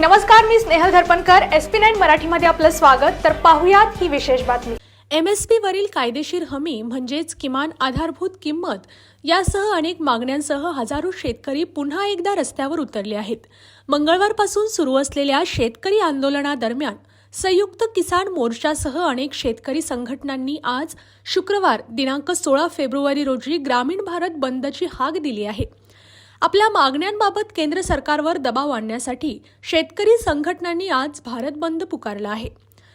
नमस्कार मी Snehal Dharpankar. S P nine मराठीमध्ये आपलं स्वागत. तर पाहुयात ही विशेष बातमी. एम एस पीवरील कायदेशीर हमी म्हणजेच किमान आधारभूत किंमत यासह अनेक मागण्यांसह हजारो शेतकरी पुन्हा एकदा रस्त्यावर उतरले आहेत. मंगळवारपासून सुरू असलेल्या शेतकरी आंदोलनादरम्यान संयुक्त किसान मोर्चासह अनेक शेतकरी संघटनांनी आज शुक्रवार दिनांक सोळा फेब्रुवारी रोजी ग्रामीण भारत बंदची हाक दिली आहे. आपल्या मागण्यांबाबत केंद्र सरकारवर दबाव आणण्यासाठी शेतकरी संघटनांनी आज भारत बंद पुकारला आहे.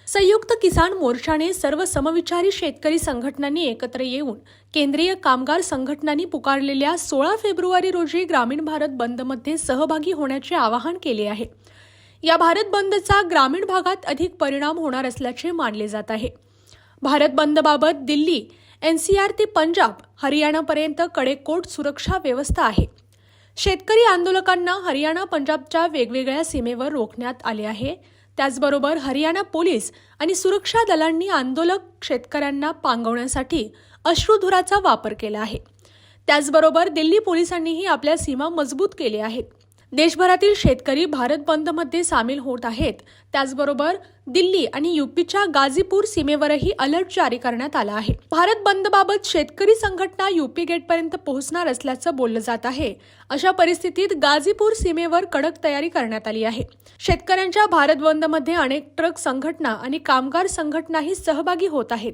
संयुक्त किसान मोर्चाने सर्व समविचारी शेतकरी संघटनांनी एकत्र येऊन केंद्रीय कामगार संघटनांनी पुकारलेल्या सोळा फेब्रुवारी रोजी ग्रामीण भारत बंदमध्ये सहभागी होण्याचे आवाहन केले आहे. या भारत बंदचा ग्रामीण भागात अधिक परिणाम होणार असल्याचे मानले जात आहे. भारत बंदबाबत दिल्ली एनसीआर ते पंजाब हरियाणापर्यंत कडेकोट सुरक्षा व्यवस्था आहे. शेतकरी आंदोलकांना हरियाणा पंजाबच्या वेगवेगळ्या सीमेवर रोखण्यात आले आहे. त्याचबरोबर हरियाणा पोलीस आणि सुरक्षा दलांनी आंदोलक शेतकऱ्यांना पांगवण्यासाठी अश्रुधुराचा वापर केला आहे. त्याचबरोबर दिल्ली पोलिसांनीही आपल्या सीमा मजबूत केल्या आहेत. देशभरातील शेतकरी भारत बंदमध्ये सामील होत आहेत. त्याचबरोबर दिल्ली आणि युपीच्या गाझीपूर सीमेवरही अलर्ट जारी करण्यात आला आहे. भारत बंदबाबत शेतकरी संघटना युपी गेटपर्यंत पोहोचणार असल्याचं बोललं जात आहे. अशा परिस्थितीत गाझीपूर सीमेवर कडक तयारी करण्यात आली आहे. शेतकऱ्यांच्या भारत बंदमध्ये अनेक ट्रक संघटना आणि कामगार संघटनाही सहभागी होत आहेत.